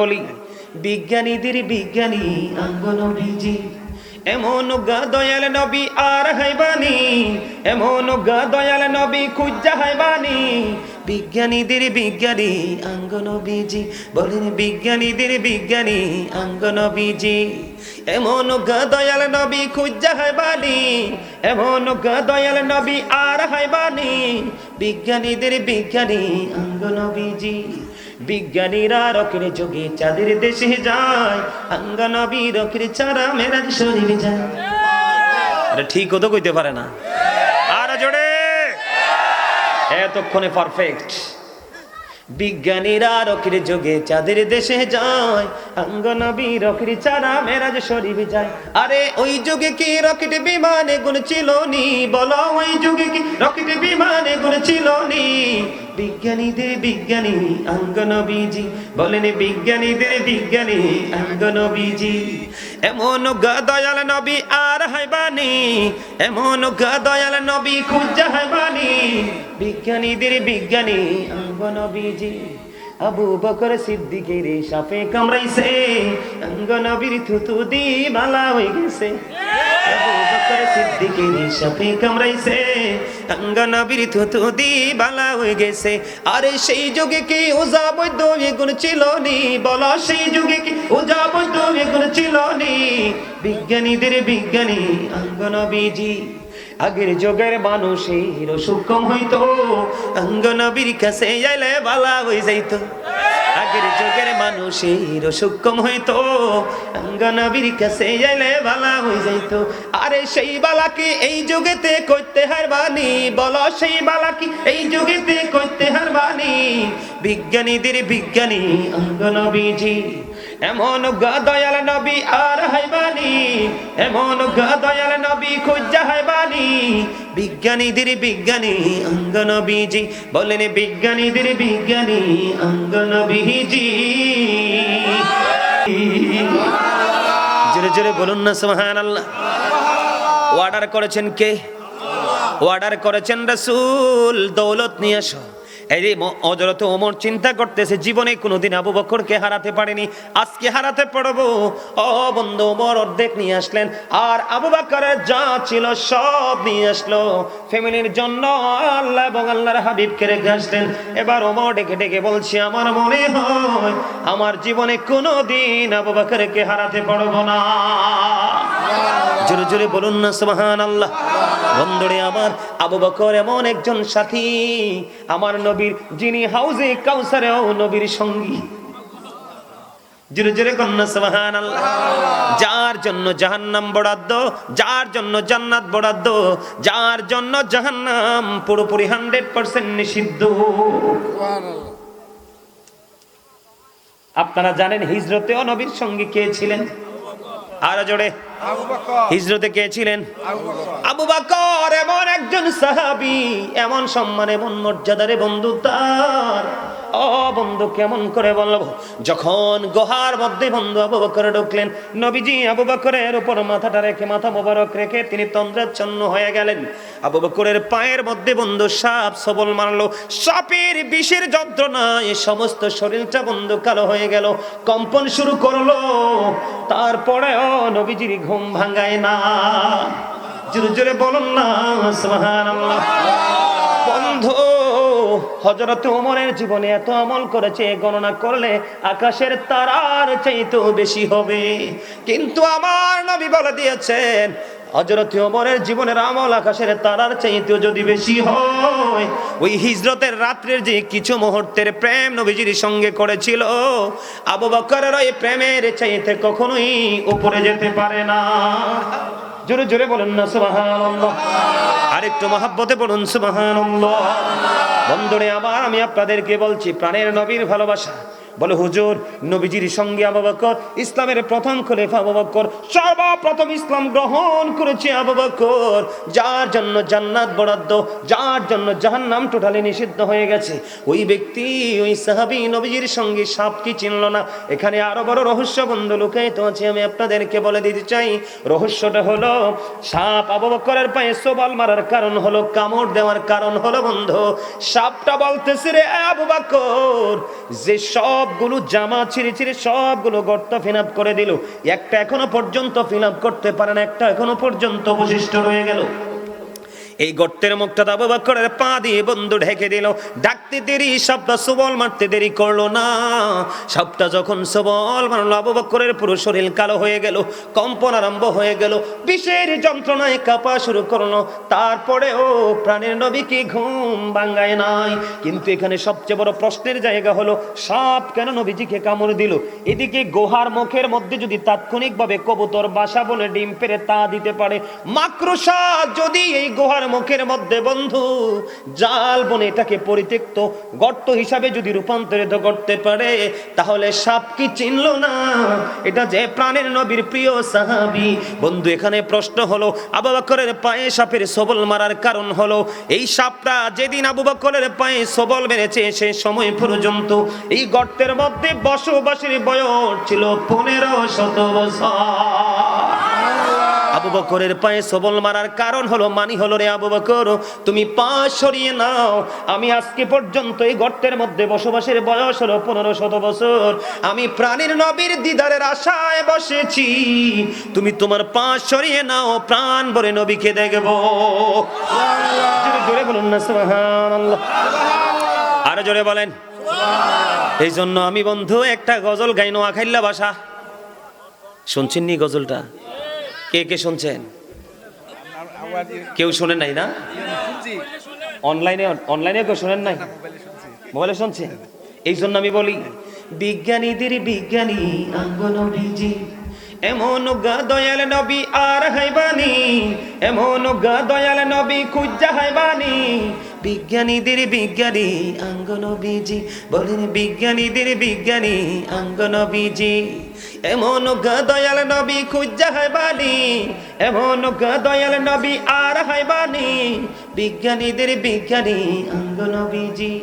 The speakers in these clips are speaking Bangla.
বলি, বিজ্ঞানীদের বিজ্ঞানী আঙ্গন বিজি এমন দয়াল নবী আর হাইবানি, এমন গা দয়াল নবী খুঁজা হাইবানি। বিজ্ঞানীদের বিজ্ঞানী আঙ্গন বিজি বলেন বিজ্ঞানীদের বিজ্ঞানী আঙ্গন বিজি এমন দয়াল নবী খুঁজা হাইবানি, এমন গা দয়াল নবী আর হাইবানি। বিজ্ঞানীদের বিজ্ঞানী আঙ্গন বিজি বিজ্ঞানীরা রকের যোগে চাঁদের দেশে যায় আঙ্গানবী রকের চারা মেরাজ শরীরে যায়। ঠিক তো কইতে পারে না। আর জোরে। এতক্ষণে পারফেক্ট বিজ্ঞানীরা রকের যোগে চাঁদের দেশে যায় আঙ্গনবী রকের চারা মেরাজ শরীর যায়। আরে ওই যুগে কি রকেট বিমানে গুণ ছিল নি? বলো ওই যুগে কি রকেট বিমানে গুণ ছিল নি? বিজ্ঞানীদের বিজ্ঞানী আঙ্গনবীজি বলেন বিজ্ঞানীদের বিজ্ঞানী আঙ্গনবীজি এমন গদয়াল দয়াল নবী আর হাইবানি এমন গদয়াল দয়াল নবী খুঁজা হাইবানি বিজ্ঞানীদের বিজ্ঞানী আঙ্গনবীজি আবু বকর সিদ্দিকের সাপে কামড়াইছে। আঙ্গনবীর থুতু দি মালা হয়ে গেছে। কামড়াইছে। থুতু দি বালা হয়ে গেছে। আরে সেই যুগে কি ওজা বৈদ্য এগুণ ছিল নি? বলো সেই যুগে কি ওজা বৈদ্য এগুণ ছিল নি? বিজ্ঞানীদের বিজ্ঞানী আঙ্গনবীজি আগের যুগের মানুষ এই মানুষের সূক্ষ্ম হইতো। অঙ্গনবীর কাছে আইলে বালা হয়ে যাইতো। আগের যুগের মানুষ এই মানুষের সূক্ষ্ম হইতো। অঙ্গনবীর কাছে আইলে বালা হয়ে যাইতো। আরে সেই বালাকে এই যুগেতে করতে হারবানি। বলো সেই বালাকে এই যুগেতে করতে হারবানি। বিজ্ঞানীদের বিজ্ঞানী অঙ্গনবীজি এমন গা দয়াল নবী আর হাইবানি এমন গা দয়াল নবী খুঁজা হাইবানি বিজ্ঞানীদের বিজ্ঞানী অঙ্গনবীজি বলেন বিজ্ঞানীদের বিজ্ঞানী অঙ্গনবীজি জোরে জোরে বলুন না আল্লাহ অর্ডার করেছেন কে? অর্ডার করেছেন রাসূল, দৌলত নিয়ে আসো। এই যে অজরত ওমর চিন্তা করতেছে জীবনে কোনোদিন আবু বকরকে হারাতে পারেনি আজকে হারাতে পারব। ও বন্ধু ওমর অর্ধেক নিয়ে আসলেন আর আবু বকরের যা ছিল সব নিয়ে আসলো। ফ্যামিলির জন্য আল্লাহ এবং আল্লাহর হাবিবকে রেখে আসলেন। এবার ওমর ডেকে ডেকে বলছি আমার মনে হয় আমার জীবনে কোনোদিন আবু বকরকে হারাতে পারব না। জোরে জোরে বলুন না সুবহান আল্লাহ বন্ধুরে আমার, আবু বকর এমন একজন সাথী, আমার নবীর, যিনি হাউজে কাউসারেও নবীর সঙ্গী। জোরে যার জন্য জাহান্নাম বরাদ্দ, যার জন্য জান্নাত বরাদ্দ, যার জন্য জাহান্নাম পুরোপুরি হান্ড্রেড পার্সেন্ট নিষিদ্ধ। আপনারা জানেন হিজরতেও নবীর সঙ্গী কে ছিলেন? আরও জোরে। হিজরতে কে ছিলেন? আবু বকর। এমন একজন সাহাবী এমন সম্মান এমন মর্যাদারে বন্ধু তার। ও বন্ধু কেমন করে বলব? যখন গোহার মধ্যে বন্ধু আবু বকর ঢুকলেন নবীজি আবু বকরের উপর মাথাটা রেখে মাথা মোবারক রেখে তিনি তন্দ্রাচ্ছন্ন হয়ে গেলেন। আবু বকরের পায়ের মধ্যে বন্ধু সাপ সবল মারলো সাপের বিষের যন্ত্রণায় সমস্ত শরীরটা বন্ধু কালো হয়ে গেল কম্পন শুরু করল। তারপরেও নবীজির ঘুম ভাঙায় না। জোরে জোরে বলুন না, সুবহানাল্লাহ। বন্ধু হজরত ওমরের জীবনে এত আমল করেছে, গণনা করলে আকাশের তারার চাইতেও বেশি হবে। কিন্তু আমার নবী বলে দিয়েছেন জীবনের আমল আকাশের তারার চাইতেও যদি বেশি হয়, ওই হিজরতের যে কিছু মুহূর্তের প্রেম সঙ্গে করেছিল, আবু বকরের ওই প্রেমের চাইতে কখনোই উপরে যেতে পারে না। জোরে জোরে বলেন না, সুবহানাল্লাহ। আরেকটু মহাব্বতে বলুন, সুবহানাল্লাহ। বন্ধুরে আবার আমি আপনাদেরকে বলছি, প্রাণের নবীর ভালোবাসা বলে, হুজুর, নবীজির সঙ্গে আবু বকর, ইসলামের প্রথম খলিফা আবু বকর, সর্বপ্রথম ইসলাম গ্রহণ করেছে আবু বকর। যার জন্য জান্নাত বরাদ্দ, যার জন্য জাহান্নাম টোটালি নিষিদ্ধ হয়ে গেছে। ওই ব্যক্তি, ওই সাহাবী নবীজির সঙ্গে সাপ কি চিনল না। এখানে আরও বড় রহস্য বন্ধু লুকায়িত আছে, আমি আপনাদেরকে বলে দিতে চাই। রহস্যটা হলো, সাপ আবু বকরের পায়ে সোবাল মারার কারণ হলো, কামড় দেওয়ার কারণ হলো বন্ধু, সাপটা বলতেছে রে আবু বকর, যে সব সবগুলো জামা ছিঁড়ে ছিঁড়ে সবগুলো গর্ত ফিল করে দিল। একটা এখনও পর্যন্ত ফিল করতে পারে না, একটা এখনও পর্যন্ত অবশিষ্ট রয়ে গেল। এই গর্তের মুখটা আবু বকরের পা দিয়ে বন্ধু ঢেকে দিল। ডাকতে দেরি, সবটা সবল মারতে দেরি করল না। সবটা যখন সবল মারলো, আবু বকরের পুরো শরীর কালো হয়ে গেল, কম্পন আরম্ভ হয়ে গেল। বিষের যন্ত্রণায় কাঁপা শুরু করল। তারপরে ও প্রাণের নবীকে ঘুম ভাঙ্গায় নাই। কিন্তু এখানে সবচেয়ে বড় প্রশ্নের জায়গা হলো, সাপ কেন নবীজিকে কামড় দিল? এদিকে গুহার মুখের মধ্যে যদি তাৎক্ষণিকভাবে কবুতর, বাসা বলে ডিম পেরে তা দিতে পারে, মাকড়সা যদি এই গুহার মুখের মধ্যে বন্ধু, জাল বনে এটাকে পরিত্যক্ত গর্ত হিসাবে যদি রূপান্তরিত করতে পারে, তাহলে সাপ কি চিনলো না? এটা যে প্রাণের নবীর প্রিয় সাহাবি। বন্ধু, এখানে প্রশ্ন হলো, আবু বকরের পায়ে সাপের সবল মারার কারণ হলো, এই সাপটা যেদিন আবু বকরের পায়ে সবল মেরেছে, সে সময় পর্যন্ত এই গর্তের মধ্যে বসবাসের বয়স ছিল পনেরো শত বছর। বকরের পায়ে সবল মারার কারণ হলো, মানি হলো রে আবু বকর তুমি পা সরিয়ে নাও। আমি আজকে পর্যন্ত এই গর্তের মধ্যে বসবাসের বয়স হলো পনেরো শত বছর। আমি প্রাণীর নবীর দিদারের আশায় বসেছি। তুমি তোমার পা সরিয়ে নাও, প্রাণ নবীকে জোরে বলুন না আরও জোরে বলেন। এই জন্য আমি বন্ধু, একটা গজল গাই নোয়াখাইল্লা ভাষা শুনছেন নি গজলটা? কে কে শুনছেন? কেউ শোনেন নাই না? অনলাইনে অনলাইনে কেউ শোনেন নাই? মোবাইলে শুনছেন? এই জন্য আমি বলি, বিজ্ঞানীদের বিজ্ঞানী এমন গা দয়াল নবী আর হাইবানি এমন গা দয়াল নবী খুঁজা হাইবানি বিজ্ঞানীদের বিজ্ঞানী আঙ্গনবীজি বলেন বিজ্ঞানীদের বিজ্ঞানী আঙ্গনবীজি এমন দয়াল নবী খুঁজা হাইবানি এমন দয়াল নবী আর হাইবানি বিজ্ঞানীদের বিজ্ঞানী আঙ্গনবীজি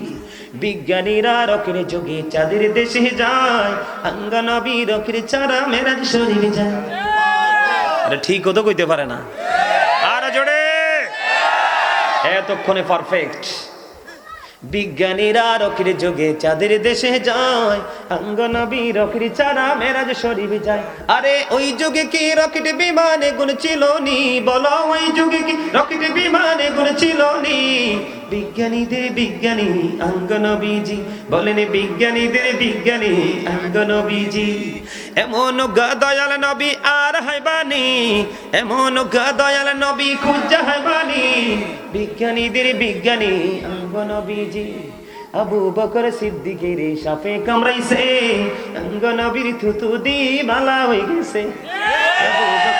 বিজ্ঞানীরা রকের যোগে চাঁদের দেশে যায় আঙ্গনবী রকের চারা মেরাজ শরীর যায়। ঠিক তো কইতে পারে না। আর জোরে। এতক্ষণে পারফেক্ট বিজ্ঞানীরা রকির যোগে চাঁদের দেশে যায়। আঙ্গনবী রকির চারা মেরাজ শরীর যায়। আরে ওই যুগে কি রকেট বিমানে গুণ ছিল নি? বলো ওই যুগে কি রকেট বিমানে গুণ ছিল নি? বিজ্ঞানীদের বিজ্ঞানী আঙ্গনবীজি বলেন বিজ্ঞানীদের বিজ্ঞানী আঙ্গনবীজি এমন গা দয়াল নবী আর হাইবানি এমন গা দয়াল নবী খুঁজা হাইবানি বিজ্ঞানীদের বিজ্ঞানী আঙ্গন আঙ্গনবীজি আবু বকর সিদ্দিকের সাপে কামড়াইছে। আঙ্গনবীর থুতু দি মালা হয়ে গেছে। আবু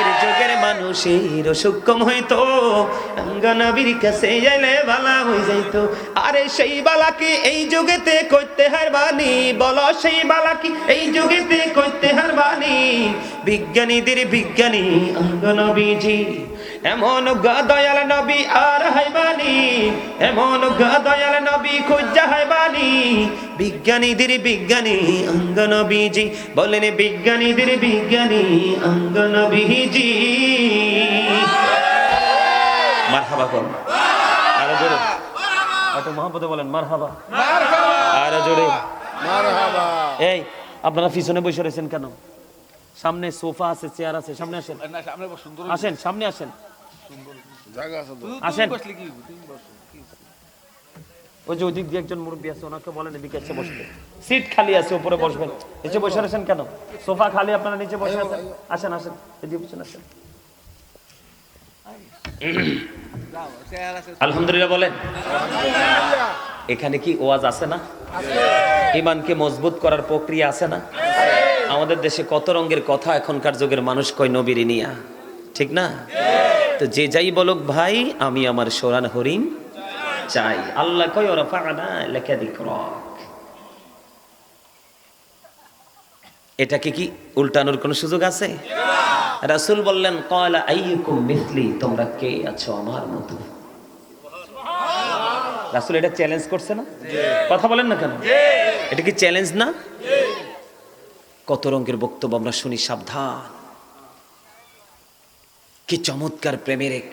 আগের যুগের মানুষের সুকম হইতো। অঙ্গনবীর কাছে এলে বালা হয়ে যাইত। আরে সেই বালাকে এই যুগেতে করতে হার হারবানি। বলো সেই বালাকে এই যুগেতে করতে হার হারবানি। বিজ্ঞানীদের বিজ্ঞানী অঙ্গনবীজি এমন গা দয়াল নবী আর হাইবানি এমন গা দয়াল নবী খুঁজা হাইবানি বিজ্ঞানীদের বিজ্ঞানী অঙ্গনবীজি বলেন বিজ্ঞানীদের বিজ্ঞানী অঙ্গনবীজি মারহাবা কর আরও জোরে। এত মহাপদে বলেন মারহাবা। আরও জোরে। এই আপনারা পিছনে বসে রয়েছেন কেন? সামনে সোফা আছে চেয়ার আছে সামনে আসেন। আসেন সামনে আসেন। আসেন। ওই যে ওদিক দিয়ে একজন মুরব্বী আছে ওনাকে বলেন এদিকে এসে বসতে। সিট খালি আছে উপরে বসবেন। নিচে বসে আছেন কেন? সোফা খালি আপনারা নিচে বসে আছেন? আসেন আসেন এদিকে পিছনে আসেন। আলহামদুলিল্লাহ বলেন। এখানে কি ওয়াজ আছে না? ইমানকে মজবুত করার প্রক্রিয়া আছে না? আমাদের দেশে কত রঙের কথা এখনকার যুগের মানুষ কয় নবীর নিয়া ঠিক না? তো যে যাই বলুক ভাই আমি আমার সোরান হরিণ চাই। আল্লাহ কয় ওরা ফাঁকা লেখা দিক এটাকে কি উল্টানোর কোনো সুযোগ আছে? রাসূল বললেন কয়লা আইয়ুকুম মিথলি তোমরা কে আছো আমার মতো? রাসূল এটা চ্যালেঞ্জ করছে না? কথা বলেন না কেন? এটা কি চ্যালেঞ্জ না? কত রঙের বক্তব্য আমরা শুনি সাবধান। কি চমৎকার প্রেমের এক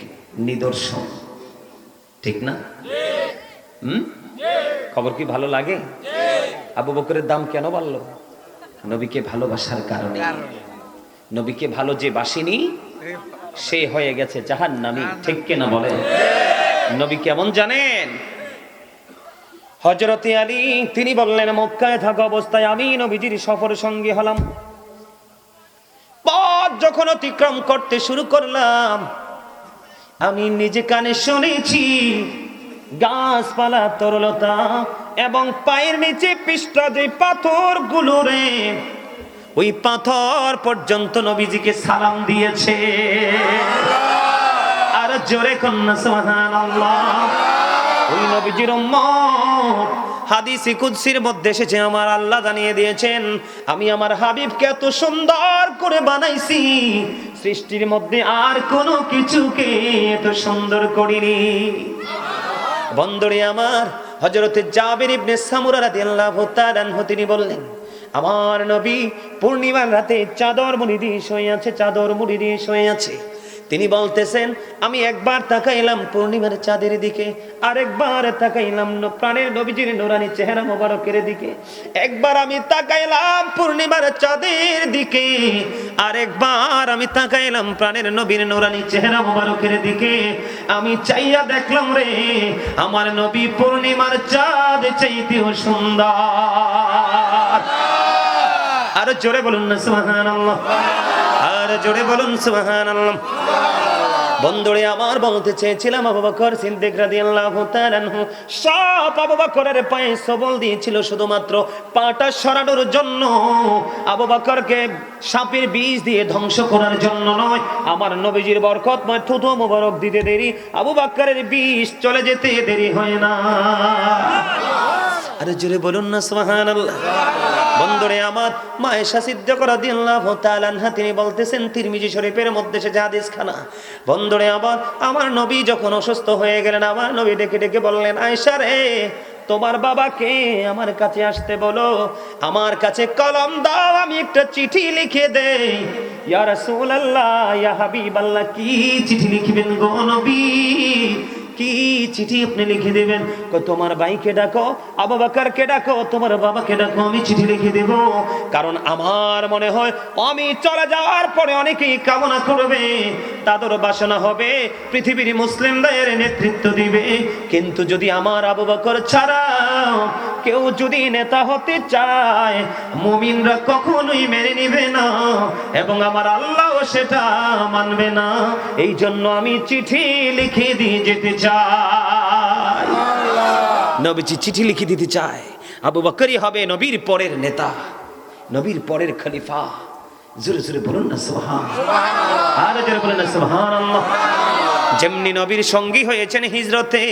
নিদর্শন। ঠিক না? খবর কি ভালো লাগে? আবু বকরের দাম কেন বাড়লো? নবীকে ভালোবাসার কারণে। নবীকে ভালো যে বাসিনি, সে হয়ে গেছে জাহান নামি ঠিক কিনা বলেন নবী কেমন জানেন? হজরতে আলী, তিনি বললেন, মক্কায় থাকা অবস্থায় আমি নবীজির সফর সঙ্গী হলাম। যখন অতিক্রম করতে শুরু করলাম, আমি নিজে কানে শুনেছি, গাছপালা তরলতা এবং পায়ের নিচে পৃষ্ঠা যে পাথরগুলো রে, ওই পাথর পর্যন্ত নবীজিকে সালাম দিয়েছে। আর জোরে কন্যা, সুবহানাল্লাহ। ওই নবীজির উম্মত হাদিসে কুদসির মধ্যে এসেছে, আমার আল্লাহ জানিয়ে দিয়েছেন, আমি আমার হাবিবকে এত সুন্দর করে বানাইছি, সৃষ্টির মধ্যে আর কোনো কিছুকে এত সুন্দর করিনি। বন্দরে আমার হজরতে জাবের ইবনে সামুরা রাদিয়াল্লাহু তাআলা তিনি বললেন, আমার নবী পূর্ণিমার রাতে চাদর মুড়ি দিয়ে শুয়ে আছে, চাদর মুড়ি দিয়ে শুয়ে আছে। তিনি বলতেছেন, আমি একবার তাকাইলাম পূর্ণিমার চাঁদের দিকে, আরেকবার তাকাইলাম প্রাণের নবীজির নোরানি চেহারা মোবারকের দিকে। একবার আমি তাকাইলাম পূর্ণিমার চাঁদের দিকে, আরেকবার আমি তাকাইলাম প্রাণের নবীর নোরানি চেহারা মোবারকের দিকে। আমি চাইয়া দেখলাম রে, আমার নবী পূর্ণিমার চাঁদ চাইতেও সুন্দর। আরও জোরে বলুন না, সুবহানাল্লাহ। আর জোরে বলুন, সুবহানাল্লাহ। বন্ধুরে, আমার বলতে চেয়েছিলাম আবু বকর সিদ্দিক রাদিয়াল্লাহু তাআলা সব আবু বকরের পায়ে সবল দিয়েছিল শুধুমাত্র পাটা সরানোর জন্য। আবু বকরকে সাপের বিষ দিয়ে ধ্বংস করার জন্য নয়, আমার নবীজির বরকতময় থুতু মোবারক দিতে দেরি। আবু বকরের বিষ চলে যেতে দেরি হয় না। আরে জোরে বলুন না, সুবহানাল্লাহ। বন্ধুরে আমার, মায়েশা সিদ্ধ করা দিল্লাহ তালানহা তিনি বলতেছেন, তিরমিজি শরীফের মধ্যে সে হাদিস খানা বন্ধুরে আবার আমার নবী যখন অসুস্থ হয়ে গেলেন, আমার নবী ডেকে ডেকে বললেন আয়সা রে, তোমার বাবাকে আমার কাছে আসতে বলো। আমার কাছে কলম দাও, আমি একটা চিঠি লিখে দেই। ইয়া রাসূলুল্লাহ, ইয়া হাবিবাল্লাহ, কি চিঠি লিখবেন গো নবী? কি চিঠি আপনি লিখে দেবেন? তোমার ভাইকে ডাকো, আবু বাকারকে ডাকো, তোমার বাবাকে ডাকো, আমি চিঠি লিখে দেব। কারণ আমার মনে হয়, আমি চলে যাওয়ার পরে অনেকেই কামনা করবে, তাদের বাসনা হবে, পৃথিবীর মুসলিমদের নেতৃত্ব দিবে। কিন্তু যদি আমার আবু ছাড়া কেউ যদি নেতা হতে চায়, মুমিনরা কখনোই মেনে নিবে না এবং আমার আল্লাহ সেটা মানবে না। এই জন্য আমি চিঠি লিখে দিয়ে যেতে চাই। নবীজি চিঠি লিখে দিতে চায়। আবু বকরই হবে নবীর পরের নেতা। নবীর পরের খলিফা। জোরে জোরে বলুন না সুবহান আর জোরে বলুন না সুবহানাল্লাহ। যেমনি নবীর সঙ্গী হয়েছেন হিজরতে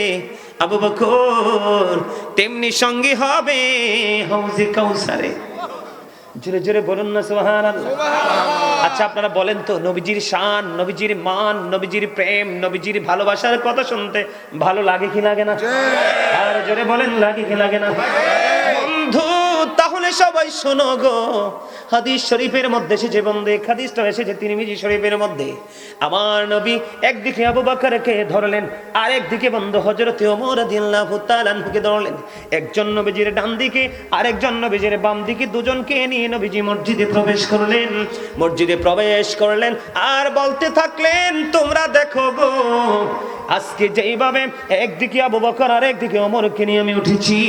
আবু বকর তেমনি সঙ্গী হবে হাউজে কাউসারে। জোরে জোরে বলুন না সোহান আচ্ছা আপনারা বলেন তো নবীজির শান নবীজির মান নবীজির প্রেম নবীজির ভালোবাসার কথা শুনতে ভালো লাগে কি লাগে না? আর জোরে বলেন লাগে কি লাগে না? তাহলে সবাই শোনো গো। হাদিস শরীফের মধ্যে এসেছে বন্ধু এক হাদিসটা এসেছে তিরমিজি শরীফের মধ্যে। আমার নবী একদিকে আবু বাকারকে ধরলেন আর একদিকে বন্ধু হজরত ওমর রাদিয়াল্লাহু তাআলা আনহুকে ধরলেন। একজন নবীজির ডান দিকে আর আরেকজন নবীজির বাম দিকে দুজনকে নিয়ে নবীজি মসজিদে প্রবেশ করলেন। মসজিদে প্রবেশ করলেন, আর বলতে থাকলেন, তোমরা দেখো গো আজকে যেইভাবে একদিকে আবু বকর আর একদিকে অমরকে নিয়ে আমি উঠেছি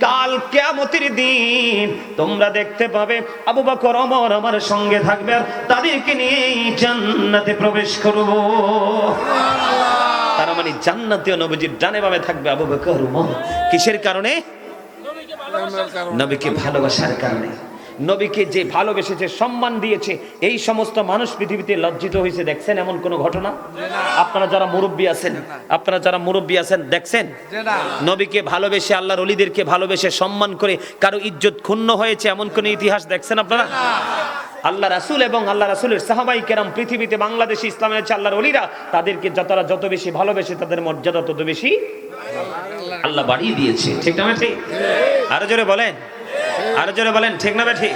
কাল কেয়ামতের দিন তোমরা দেখতে পাবে আবু বকর অমর আমার সঙ্গে থাকবে আর তাদেরকে নিয়ে জান্নাতে প্রবেশ করব। তারা মানে জান্নাতীয় নবীজির ডানে বামে থাকবে আবু বকর কিসের কারণে। নবীকে ভালোবাসার কারণে। নবীকে যে ভালোবেসেছে সম্মান দিয়েছে, এই সমস্ত মানুষ পৃথিবীতে লজ্জিত হয়েছে। দেখছেন এমন কোন ঘটনা? আপনারা যারা মুরব্বী আছেন, আপনারা যারা মুরব্বী আছেন, দেখছেন? নবীকে ভালোবেসে, আল্লাহর অলিদেরকে ভালোবেসে সম্মান করে কারও ইজ্জত ক্ষুণ্ণ হয়েছে এমন কোন ইতিহাস দেখছেন আপনারা? আল্লাহ রাসুল এবং আল্লাহ রাসুলের সাহাবাই কেরাম পৃথিবীতে বাংলাদেশি ইসলামের হচ্ছে আল্লাহর অলিরা। তাদেরকে যতরা যত বেশি ভালোবেসে, তাদের মর্যাদা তত বেশি আল্লাহ বাড়িয়ে দিয়েছে। ঠিক না ঠিক আরও জোরে বলেন। আরও জোরে বলেন ঠিক না ঠিক?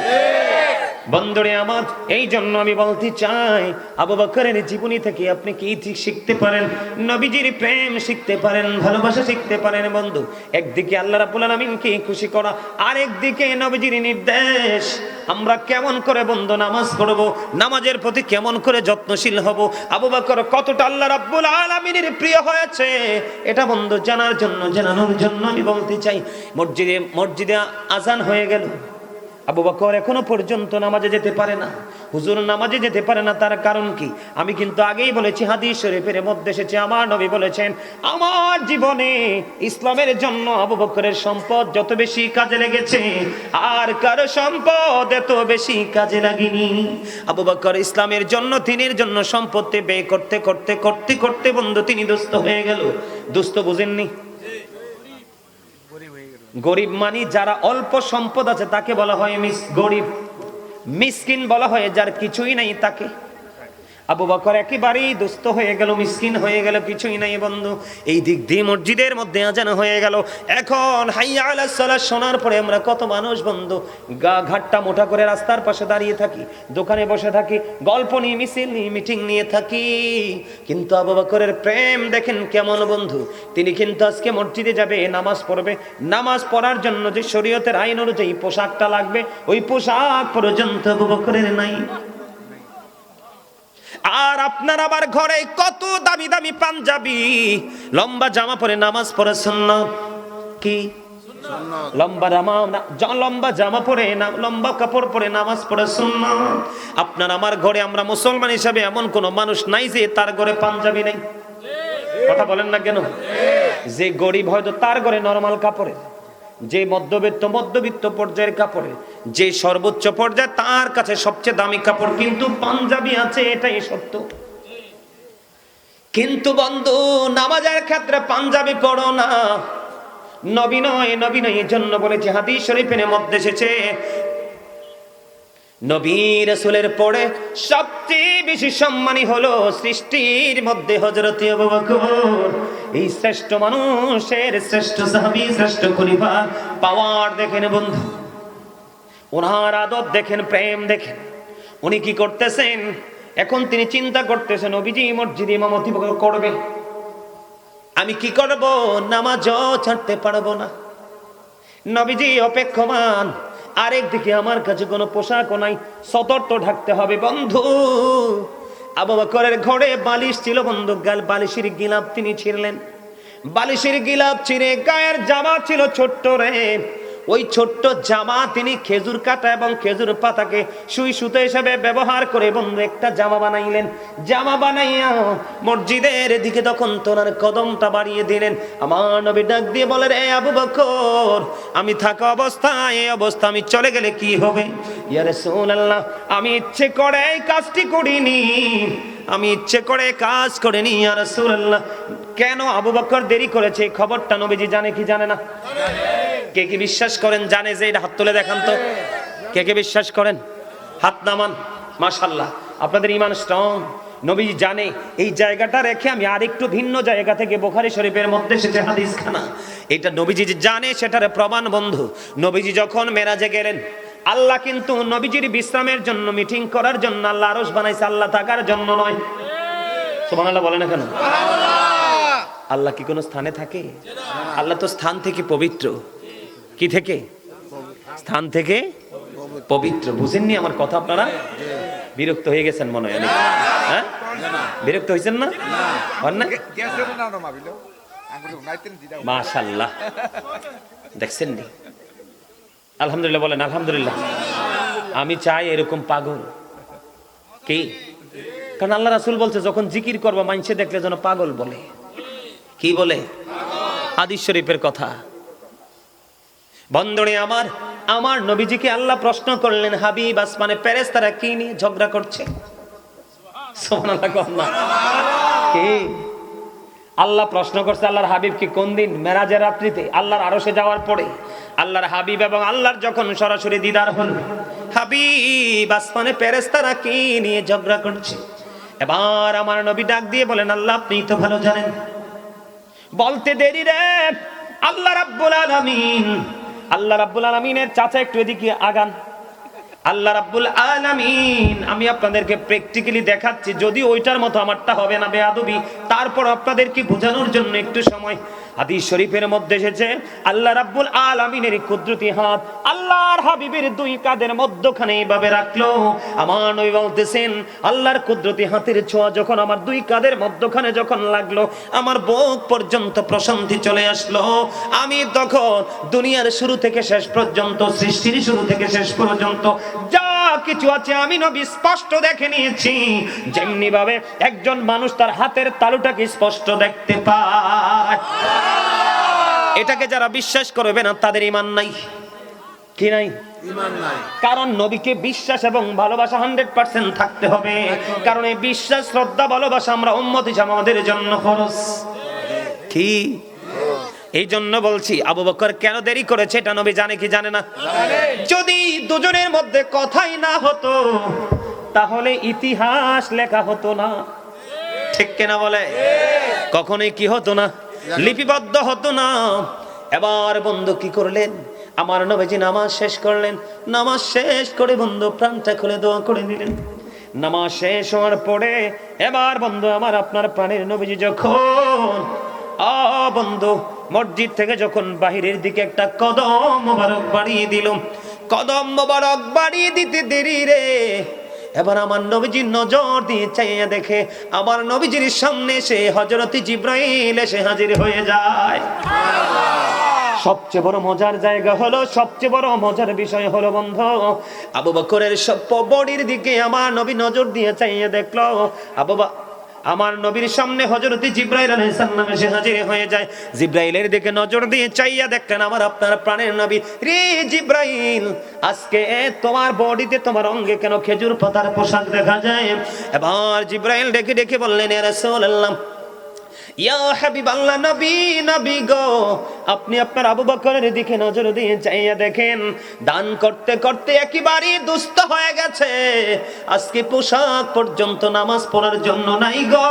বন্ধুরে আমার এই জন্য আমি বলতে চাই, আবু বকরের জীবনী থেকে আপনি কি ঠিক শিখতে পারেন? নবীজির প্রেম শিখতে পারেন, ভালোবাসা শিখতে পারেন বন্ধু। একদিকে আল্লাহ রাব্বুল আলামিনকে খুশি করা, আরেকদিকে নবীজির নির্দেশ। আমরা কেমন করে বন্ধু নামাজ পড়ব, নামাজের প্রতি কেমন করে যত্নশীল হব? আবু বকর কতটা আল্লাহ রাব্বুল আলামিনের প্রিয় হয়েছে? এটা বন্ধু জানার জন্য, জানানোর জন্য আমি বলতে চাই, মসজিদে মসজিদে আজান হয়ে গেল। আবু বকর এখনও পর্যন্ত নামাজে যেতে পারে না। হুজুর নামাজে যেতে পারে না, তার কারণ কি? আমি কিন্তু আগেই বলেছি, হাদিস শরীফের মধ্যে এসেছে, আমার নবী বলেছেন, আমার জীবনে ইসলামের জন্য আবু বকরের সম্পদ যত বেশি কাজে লেগেছে, আর কারও সম্পদ এত বেশি কাজে লাগেনি। আবু বকর ইসলামের জন্য, তিনের জন্য সম্পত্তি ব্যয় করতে করতে করতে করতে বন্ধু, তিনি দুস্থ হয়ে গেল। দুস্থ বুঝেননি? গরিব মানি যারা অল্প সম্পদ আছে, তাকে বলা হয় মিস গরিব। মিসকিন বলা হয়, যার কিছুই নাই তাকে। আবু বকর একেবারেই দুস্থ হয়ে গেল, মিসকিন হয়ে গেল, কিছুই নাই বন্ধু। এই দিক দিয়ে মসজিদের মধ্যে আজান হয়ে গেল। এখন হাইয়া আলাহ সালাহ শোনার পরে আমরা কত মানুষ বন্ধু, গা ঘাটটা মোটা করে রাস্তার পাশে দাঁড়িয়ে থাকি, দোকানে বসে থাকি, গল্প নিয়ে, মিছিল নিয়ে, মিটিং নিয়ে থাকি। কিন্তু আবু বকরের প্রেম দেখেন কেমন বন্ধু, তিনি কিন্তু আজকে মসজিদে যাবে, নামাজ পড়বে। নামাজ পড়ার জন্য যে শরীয়তের আইন অনুযায়ী পোশাকটা লাগবে, ওই পোশাক পর্যন্ত আবু বকরের নাই। আর আপনার আবার ঘরে কত দামি দামি পাঞ্জাবি? লম্বা জামা পরে নামাজ পড়ে সুন্নত কি? লম্বা জামা লম্বা জামা পরে লম্বা কাপড় পরে নামাজ পড়ে সুন্নত আপনার আমার ঘরে আমরা মুসলমান হিসাবে এমন কোন মানুষ নাই যে তার ঘরে পাঞ্জাবি নেই। কথা বলেন না কেন? যে গরিব হয়তো তার ঘরে নরমাল কাপড়ে। যে মধ্যবিত্ত মধ্যবিত্ত পর্যায়ের কাপড়ে, যে সর্বোচ্চ পর্যায়ে তার কাছে সবচেয়ে দামি কাপড় কিন্তু পাঞ্জাবি আছে, এটাই সত্য। কিন্তু বন্ধু, নামাজের ক্ষেত্রে পাঞ্জাবি পড়ো না। নবী নয় নবী নয়, এই জন্য বলেছে হাদিস শরীফের মধ্যে এসেছে, নবী রাসূলের পরে সবচেয়ে বেশি সম্মানী হলো সৃষ্টির মধ্যে বকর। এই শ্রেষ্ঠ মানুষের শ্রেষ্ঠ সাহাবী, শ্রেষ্ঠ খলিফা পাওয়ার দেখেন বন্ধু। ওনার আদব দেখেন, প্রেম দেখেন। উনি কি করতেছেন? এখন তিনি চিন্তা করতেছেন অভিজি মসজিদ ইমামতি করবে। আমি কি করব? নামাজও ছাড়তে পারব না। নবীজি অপেক্ষমান। আরেক দিকে আমার কাছে কোনো পোশাকও নাই। সতর্ক ঢাকতে হবে বন্ধু। আবু বকরের ঘরে বালিশ ছিল বন্ধু গাল বালিশের গিলাপ তিনি ছিঁড়লেন। বালিশের গিলাপ ছিঁড়ে গায়ের জামা ছিল ছোট্ট রে। ওই ছোট্ট জামা তিনি খেজুর কাটা এবং খেজুর পাতাকে সুই সুতো হিসেবে ব্যবহার করে বন্ধু একটা জামা বানাইলেন। জামা বানাইয়া মসজিদের দিকে তখন তোনার কদমটা বাড়িয়ে দিলেন। আমার নবী ডাক দিয়ে বলে রে আবু বকর, আমি থাকা অবস্থায়, এই অবস্থা আমি চলে গেলে কি হবে? ইয়ারে আল্লাহ আমি ইচ্ছে করে এই কাজটি করিনি, আমি ইচ্ছে করে কাজ করিনি। আর রাসূলুল্লাহ, কেন আবু বকর দেরি করেছে? খবরটা নবীজি জানে কি জানে না? কে কি বিশ্বাস করেন জানে যে এটা হাত তুলে দেখান তো। কে কে বিশ্বাস করেন? হাত নামান মাশাল্লাহ আপনাদের ইমান স্ট্রং নবী জানে এই জায়গাটা রেখে আমি আরেকটু ভিন্ন জায়গা থেকে বোখারি শরীফের মধ্যে এসেছে হাদিস খানা এটা নবীজি জানে সেটার প্রমাণ বন্ধু। নবীজি যখন মেরাজে গেলেন আল্লাহ কিন্তু নবীজির বিশ্রামের জন্য মিটিং করার জন্য আল্লাহ আরস বানাইছে আল্লাহ থাকার জন্য নয়। সুবহানাল্লাহ বলে না কেন? আল্লাহ কি কোনো স্থানে থাকে? আল্লাহ তো স্থান থেকে পবিত্র। কি থেকে? স্থান থেকে? পবিত্র। বুঝেননি আমার কথা আপনারা? বিরক্ত হয়ে গেছেন মনে হয় হ্যাঁ? বিরক্ত হয়েছেন না? হন না? মাশাল্লাহ দেখছেন নি আলহামদুলিল্লাহ বলেন, আলহামদুলিল্লাহ। আমি চাই এরকম পাগল। কি? কারণ আল্লাহ রাসুল বলছে, যখন জিকির করব মাইনসে দেখলে যেন পাগল বলে। কি বলে? হাদিস শরীফের কথা। বন্ধনে আমার আমার নবীজিকে আল্লাহ প্রশ্ন করলেন, হাবিব, আসমানে প্যারেস তারা কি নিয়ে ঝগড়া করছে? আল্লাহ। প্রশ্ন করছে, আল্লাহর হাবিব কি কোন দিন মেরাজের রাত্রিতে আল্লাহর আরশে যাওয়ার পরে আল্লাহর হাবিব এবং আল্লাহর যখন সরাসরি দিদার হল হাবিব, আসমানে পেরেস্তারা কি নিয়ে ঝগড়া করছে? এবার আমার নবী ডাক দিয়ে বলেন, আল্লাহ, আপনি তো ভালো জানেন। বলতে দেরি রে, আল্লাহ রাব্বুল আলামিন আল্লাহ রাব্বুল আলামিনের চাচা একটু এদিকে আগান। আল্লাহ রাব্বুল আলামিন, আমি আপনাদেরকে প্র্যাকটিক্যালি দেখাচ্ছি, যদি ওইটার মতো আমারটা হবে না বেয়াদবি, তারপর আপনাদেরকে বোঝানোর জন্য একটু সময়। হাদিস শরীফের মধ্যে এসেছে, আল্লাহ রাব্বুল আলামিনের কুদরতি হাত আল্লাহর হাবিবের দুই কাদের মধ্যখানে এইভাবে রাখল। আমার নবী বলতেছেন, আল্লাহর কুদরতি হাতের ছোঁয়া যখন আমার দুই কাদের মধ্যখানে যখন লাগল, আমার বুক পর্যন্ত প্রশান্তি চলে আসলো। আমি তখন দুনিয়ার শুরু থেকে শেষ পর্যন্ত, সৃষ্টির শুরু থেকে শেষ পর্যন্ত যা কিছু আছে আমি নবী স্পষ্ট দেখে নিয়েছি। যেমনি ভাবে একজন মানুষ তার হাতের তালুটাকে স্পষ্ট দেখতে পায়। এটাকে যারা বিশ্বাস করবে না তাদের ইমান নাই। কি নাই? কারণ নবীকে বিশ্বাস এবং ভালোবাসা হান্ড্রেড পার্সেন্ট থাকতে হবে। কারণ এই বিশ্বাস শ্রদ্ধা ভালোবাসা আমরা উম্মত হিসাবে আমাদের জন্য খরচ কি? এই জন্য বলছি, আবু বকর কেন দেরি করেছে এটা নবী জানে কি জানে না? যদি দুজনের মধ্যে কথাই না হতো, তাহলে ইতিহাস লেখা হতো না। ঠিক কেনা বলে? কখনোই কি হতো না? লিপিবদ্ধ হতো না। এবার বন্ধু কি করলেন? আমার নবীজি নামাজ শেষ করলেন। নামাজ শেষ করে বন্ধু প্রাণটা খুলে দোয়া করে নিলেন। নামাজ শেষ হওয়ার পরে এবার বন্ধু আমার আপনার প্রাণের নবীজি যখন আ বন্ধু মসজিদ থেকে যখন বাহিরের দিকে একটা কদম মোবারক বাড়িয়ে দিল, কদম মোবারক বাড়িয়ে দিতে দেরি রে। এবার আমার নবীজির নজর দিয়ে চাইয়া দেখে, আমার নবীজির সামনে সে হজরতি জিব্রাইল এসে হাজির হয়ে যায়। সবচেয়ে বড় মজার জায়গা হলো, সবচেয়ে বড় মজার বিষয় হলো বন্ধ, আবু বকরের সব বডির দিকে আমার নবী নজর দিয়ে চাইয়ে দেখল, আবু আমার নবীর সামনে হজরতি জিব্রাইল আলাইসাল্লাম এসে হাজির হয়ে যায়। জিব্রাইলের দিকে নজর দিয়ে চাইয়া দেখলেন আমার আপনার প্রাণের নবী। রে জিব্রাইল, আজকে তোমার বডিতে তোমার অঙ্গে কেন খেজুর পাতার পোশাক দেখা যায়? এবার জিব্রাইল ডেকে ডেকে বললেন, ইয়া রাসূলুল্লাহ, ইয়া হাবিব আল্লাহ নবী নবী গো আপনি আপনার আবু বকরের দিকে নজর দিয়ে চাইয়া দেখেন, দান করতে করতে একেবারে দুস্থ হয়ে গেছে। আজকে পোশাক পর্যন্ত নামাজ পড়ার জন্য নাই গো।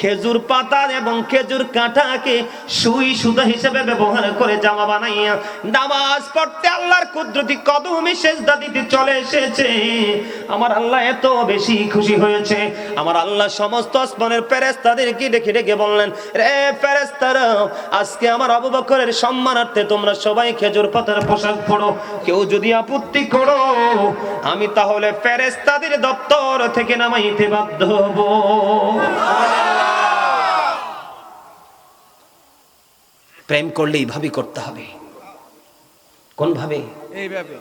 খেজুর পাতা এবং খেজুর কাঁটাকে সুই সুতা হিসেবে ব্যবহার করে জামা বানাইয়া নামাজ পড়তে আল্লাহর কুদরতি কদমে সেজদা দিতে চলে এসেছে। আমার আল্লাহ এত বেশি খুশি হয়েছে। আমার আল্লাহ সমস্ত আসমানের ফেরেশতাদেরকে ডেকে ডেকে বললেন, রে ফেরেশতারা, আজকে আমার আবু বকরের সম্মানার্থে তোমরা সবাই খেজুর পাতার পোশাক পরো কেউ যদি আপত্তি করো আমি তাহলে ফেরেশতাদের দপ্তর থেকে নামাইতে বাধ্য হব। প্রেম করলে এইভাবে করতে হবে। কোন ভাবে এইভাবে।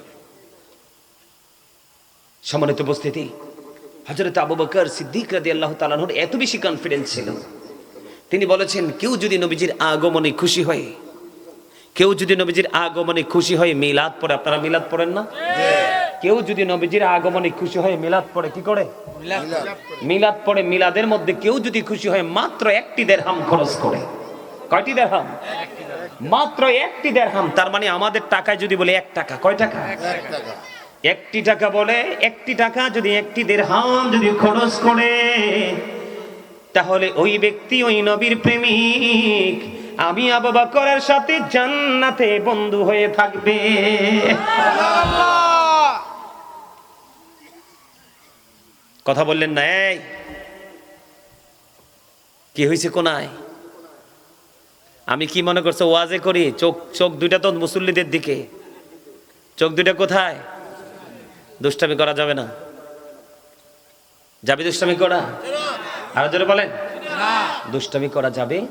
সম্মানিত উপস্থিতি হজরত আবু বকর সিদ্দিক রাদি আল্লাহ তালানোর এত বেশি কনফিডেন্স ছিল। তিনি বলেছেন, কেউ যদি নবীজির আগমনে খুশি হয়, কেউ যদি নবীজির আগমনে খুশি হয়, মিলাদ পড়ে। আপনারা মিলাদ পড়েন না? কেউ যদি নবীজির আগমনে খুশি হয়, মিলাদ পড়ে, কি করে? মিলাদ পড়ে, মিলাদের মধ্যে কেউ যদি খুশি হয়, মাত্র একটি দেড়হাম খরচ করে। কয়টি দেড়হাম? মাত্র একটি দেড়হাম, তার মানে আমাদের টাকায় যদি বলে এক টাকা, কয় টাকা? একটি টাকা বলে একটি টাকা, যদি একটি দেড়হাম যদি খরচ করে তাহলে ওই ব্যক্তি, ওই নবীর প্রেমিক, আমি আবু বকরের সাথে জান্নাতে বন্ধু হয়ে থাকবে। কথা বললেন না, এই। কি হয়েছে কোনায়? আমি কি মনে করছ ওয়াজে করি? চোখ চোখ দুইটা তো মুসল্লিদের দিকে। চোখ দুইটা কোথায়? দুষ্টামি করা যাবে না। যাবে দুষ্টামি করা? আরও জোরে বলেন। দুষ্টামি করা যাবে?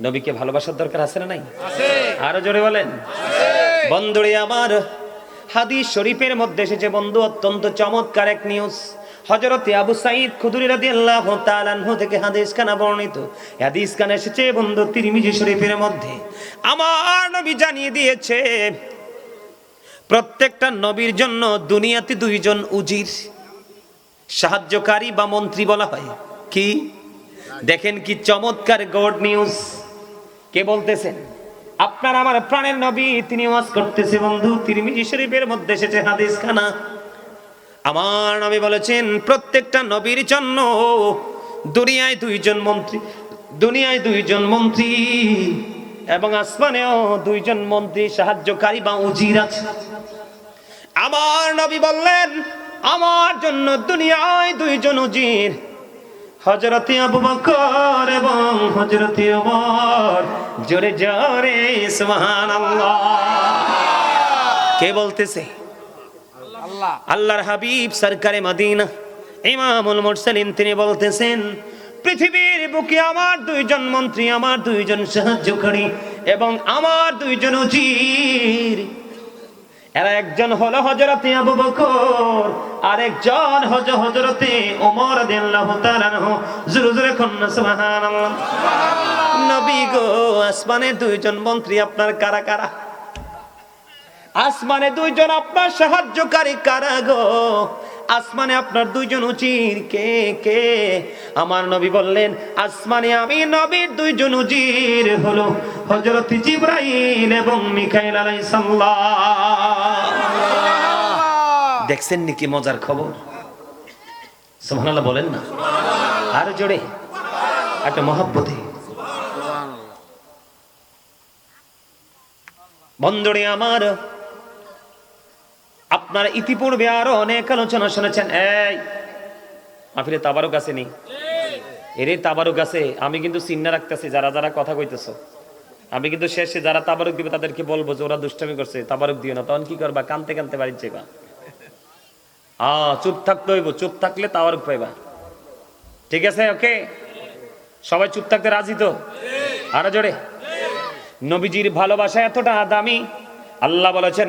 নবীকে ভালোবাসার দরকার আছে না নাই? আরও জোরে বলেন। বন্ধুরে আমার হাদিস শরীফের মধ্যে এসেছে বন্ধু অত্যন্ত চমৎকার এক নিউজ হজরতে আবু সাইদ খুদুরি রাদিয়াল্লাহু তাআলা আনহু থেকে হাদিস খানা বর্ণিত। হাদিস খানা এসেছে বন্ধু তিরমিজি শরীফের মধ্যে। আমার নবী জানিয়ে দিয়েছে প্রত্যেকটা নবীর জন্য দুনিয়াতে দুইজন উজির। সাহায্যকারী বা মন্ত্রী বলা হয়। কি? দেখেন কি চমৎকার গড নিউজ কে বলতেছেন আপনার আমার প্রাণের নবী, তিনি ওয়াজ করতেছে বন্ধু, তিরমিজি শরীফের মধ্যে এসেছে হাদিস খানা আমার নবী বলেছেন, প্রত্যেকটা নবীর জন্য দুনিয়ায় দুইজন মন্ত্রী, দুনিয়ায় দুইজন মন্ত্রী এবং আসমানেও দুইজন মন্ত্রী, সাহায্যকারী বা উজির আছে। আমার নবী বললেন, আমার জন্য দুনিয়ায় দুইজন উজির। হজরতে আবু বকর এবং হজরতে ওমর। জোরে জোরে সুবহানাল্লাহ। কে বলতেছে? আল্লাহ। আল্লাহর হাবিব সরকারে মদিনা। ইমামুল মুরসালিন তিনি বলতেছেন পৃথিবীর বুকে আমার দুইজন মন্ত্রী আমার দুইজন সাহায্যকারী এবং আমার দুইজন উজির। এরা একজন হলো হজরতে আবু বকর আর একজন হজ হজরতে ওমর রাদিয়াল্লাহু তাআলা আনহু। জোরে জোরে কন্যা সুবহানাল্লাহ। নবী গো আসমানে দুইজন মন্ত্রী আপনার কারা কারা? আসমানে দুইজন আপনার সাহায্যকারী কারা গো? আসমানে আপনার দুইজন উচির কে কে? আমার নবী বললেন, আসমানে আমি নবীর দুইজন উজির হলো হযরত জিবরাইল এবং মিকাইল আলাইহিস সালাম দেখছেন নাকি মজার খবর? সুবহানাল্লাহ বলেন না। আর জোরে। একটা মহব্বতে। বন্ধুরে আমার আপনারা ইতিপূর্বে আরও অনেক আলোচনা শুনেছেন। এই, মাহফিলে তাবারুক আছে নি? এরে তাবারুক আছে। আমি কিন্তু চিন্না রাখতেছি, যারা যারা কথা কইতেছো। আমি কিন্তু শেষে যারা তাবারুক দিবে তাদেরকে বলব যে ওরা দুষ্টামি করছে, তাবারুক দিও না। তখন কি করবা? কানতে কানতে বাড়ি যাইবা। আ চুপ থাকতে হইব। চুপ থাকলে তাবারুক পাইবা। ঠিক আছে? ওকে? সবাই চুপ থাকতে রাজি তো? আরও জোরে? নবীজির ভালোবাসা এতটা দামি আল্লাহ বলেছেন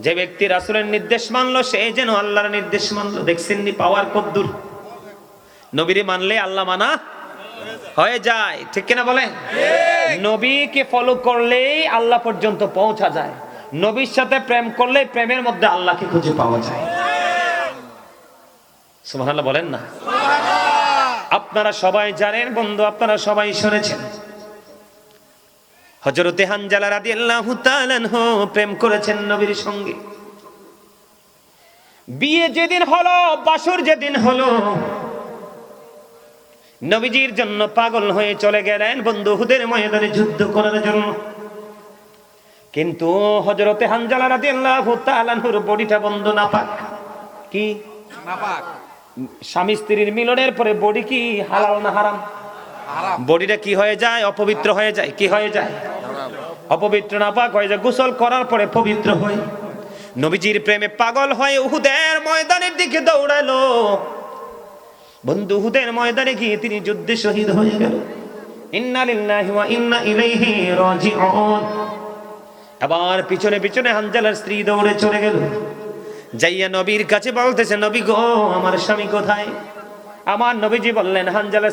যে ব্যক্তি রাসূলের নির্দেশ মানলো, সে যেন আল্লাহর নির্দেশ মানলো। দেখছেন নি পাওয়ার কদ্দুর নবীরে মানলে আল্লাহ মানা হয়ে যায়। ঠিক কিনা বলেন? নবীকে ফলো করলেই আল্লাহ পর্যন্ত পৌঁছা যায়। নবীর সাথে প্রেম করলে প্রেমের মধ্যে আল্লাহকে খুঁজে পাওয়া যায়। সুবহানাল্লাহ বলেন না? আপনারা সবাই জানেন, বন্ধু, আপনারা সবাই শুনেছেন। হজরতে হানজালা তাআলা আনহু প্রেম করেছেন নবীর সঙ্গে। বিয়ে যেদিন হলো, বাসর যেদিন হলো, নবীজির জন্য পাগল হয়ে চলে গেলেন বন্ধু, হুদের ময়দানে যুদ্ধ করার জন্য। কিন্তু হজরতে হানজালা তাআলা আনহুর বডিটা বন্ধ না পাক কি? নাপাক। স্বামী স্ত্রীর মিলনের পরে বডি কি হালাল না হারাম? বডিটা কি হয়ে যায় অপবিত্র হয়ে যায়? কি হয়ে যায়? অপবিত্র না পাক হয়ে যায় গোসল করার পরে পবিত্র হয় নবীজির প্রেমে পাগল হয়ে উহুদের ময়দানের দিকে দৌড়ালো। বন্ধু উহুদের ময়দানে গিয়ে তিনি যুদ্ধে শহীদ হয়ে গেল। ইন্না লিল্লাহি ওয়া ইন্না ইলাইহি রাজিউন। আবার পিছনে পিছনে হানজালার স্ত্রী দৌড়ে চলে গেল। যাইয়া নবীর কাছে বলতেছে নবী গো আমার স্বামী কোথায়? আমার নবীজি বললেন হানজালা